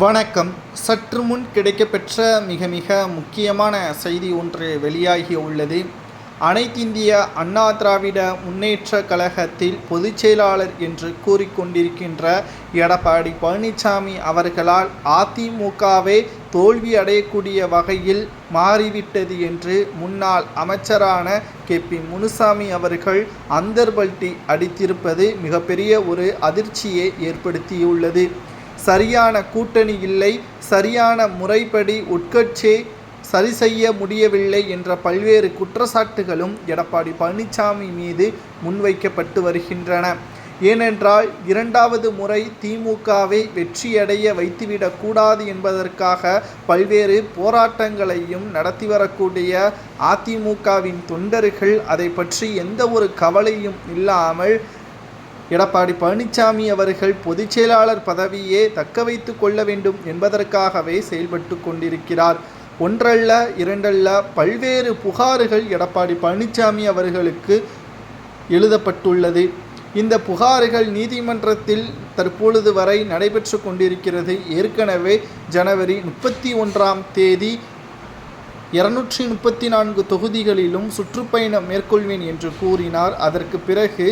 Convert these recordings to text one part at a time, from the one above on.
வணக்கம். சற்று முன் கிடைக்கப்பெற்ற மிக மிக முக்கியமான செய்தி ஒன்று வெளியாகி உள்ளது. அனைத்திந்திய அண்ணா திராவிட முன்னேற்ற கழகத்தில் பொதுச் செயலாளர் என்று கூறிக்கொண்டிருக்கின்ற எடப்பாடி பழனிசாமி அவர்களால் அதிமுகவே தோல்வி அடையக்கூடிய வகையில் மாறிவிட்டது என்று முன்னாள் அமைச்சரான கே. பி. முனுசாமி அவர்கள் அந்தர்பல்ட்டி அடித்திருப்பது மிகப்பெரிய ஒரு அதிர்ச்சியை ஏற்படுத்தியுள்ளது. சரியான கூட்டணி இல்லை சரியான முறைப்படி உட்கட்சே சரி செய்ய முடியவில்லை என்ற பல்வேறு குற்றச்சாட்டுகளும் எடப்பாடி பழனிசாமி மீது முன்வைக்கப்பட்டு வருகின்றன. ஏனென்றால் இரண்டாவது முறை திமுகவை வெற்றியடைய வைத்துவிடக்கூடாது என்பதற்காக பல்வேறு போராட்டங்களையும் நடத்தி வரக்கூடிய அதிமுகவின் தொண்டர்கள் அதை பற்றி எந்த ஒரு கவலையும் இல்லாமல் எடப்பாடி பழனிசாமி அவர்கள் பொதுச்செயலாளர் பதவியே தக்க வைத்து கொள்ள வேண்டும் என்பதற்காகவே செயல்பட்டு கொண்டிருக்கிறார். ஒன்றல்ல இரண்டல்ல பல்வேறு புகார்கள் எடப்பாடி பழனிசாமி அவர்களுக்கு எழுதப்பட்டுள்ளது. இந்த புகார்கள் நீதிமன்றத்தில் தற்பொழுது வரை நடைபெற்று கொண்டிருக்கிறது. ஏற்கனவே ஜனவரி முப்பத்தி ஒன்றாம் தேதி இருநூற்றி முப்பத்தி நான்கு தொகுதிகளிலும் சுற்றுப்பயணம் மேற்கொள்வேன் என்று கூறினார். அதற்கு பிறகு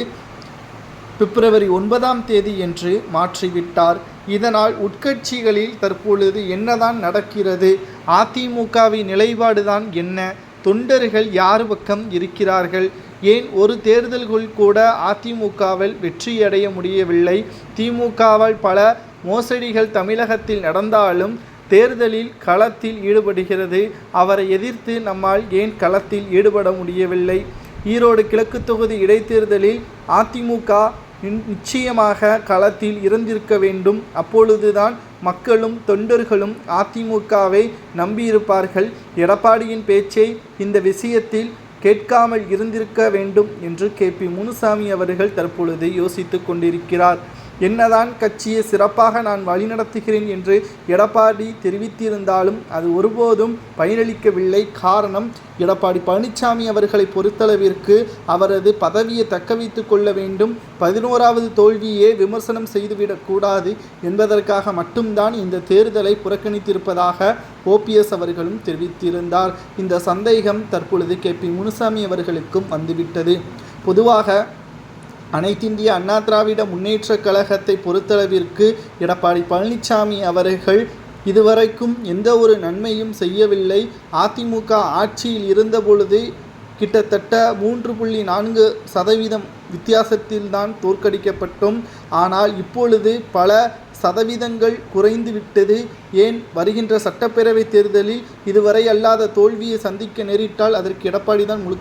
பிப்ரவரி ஒன்பதாம் தேதி என்று மாற்றிவிட்டார். இதனால் உட்கட்சிகளில் தற்பொழுது என்னதான் நடக்கிறது? அதிமுகவின் நிலைப்பாடுதான் என்ன? தொண்டர்கள் யார் பக்கம் இருக்கிறார்கள்? ஏன் ஒரு தேர்தல்கள் கூட அதிமுகவில் வெற்றியடைய முடியவில்லை? திமுகவால் பல மோசடிகள் தமிழகத்தில் நடந்தாலும் தேர்தலில் களத்தில் ஈடுபடுகிறது. அவரை எதிர்த்து நம்மால் ஏன் களத்தில் ஈடுபட முடியவில்லை? ஈரோடு கிழக்கு தொகுதி இடைத்தேர்தலில் அதிமுக நிச்சயமாக களத்தில் இருந்திருக்க வேண்டும். அப்பொழுதுதான் மக்களும் தொண்டர்களும் அதிமுகவை நம்பியிருப்பார்கள். எடப்பாடியின் பேச்சை இந்த விஷயத்தில் கேட்காமல் இருந்திருக்க வேண்டும் என்று கே. பி. முனுசாமி அவர்கள் தற்பொழுது யோசித்து கொண்டிருக்கிறார். என்னதான் கட்சியை சிறப்பாக நான் வழிநடத்துகிறேன் என்று எடப்பாடி தெரிவித்திருந்தாலும் அது ஒருபோதும் பயனளிக்கவில்லை. காரணம் எடப்பாடி பழனிசாமி அவர்களை பொறுத்தளவிற்கு அவரது பதவியை தக்க வைத்து கொள்ள வேண்டும். பதினோராவது தோல்வியே விமர்சனம் செய்துவிடக்கூடாது என்பதற்காக மட்டும்தான் இந்த தேர்தலை புறக்கணித்திருப்பதாக ஓபிஎஸ் அவர்களும் தெரிவித்திருந்தார். இந்த சந்தேகம் தற்பொழுது கே பி முனுசாமி அவர்களுக்கும் வந்துவிட்டது. பொதுவாக அனைத்திந்திய அண்ணா திராவிட முன்னேற்றக் கழகத்தை பொறுத்தளவிற்கு எடப்பாடி பழனிசாமி அவர்கள் இதுவரைக்கும் எந்த ஒரு நன்மையும் செய்யவில்லை. அதிமுக ஆட்சியில் இருந்தபொழுது கிட்டத்தட்ட மூன்று புள்ளி நான்கு சதவீதம் வித்தியாசத்தில்தான் தோற்கடிக்கப்பட்டோம். ஆனால் இப்பொழுது பல சதவீதங்கள் குறைந்து விட்டது. ஏன்? வருகின்ற சட்டப்பேரவை தேர்தலில் இதுவரை அல்லாத தோல்வியை சந்திக்க நேரிட்டால் அதற்கு எடப்பாடி தான் முழு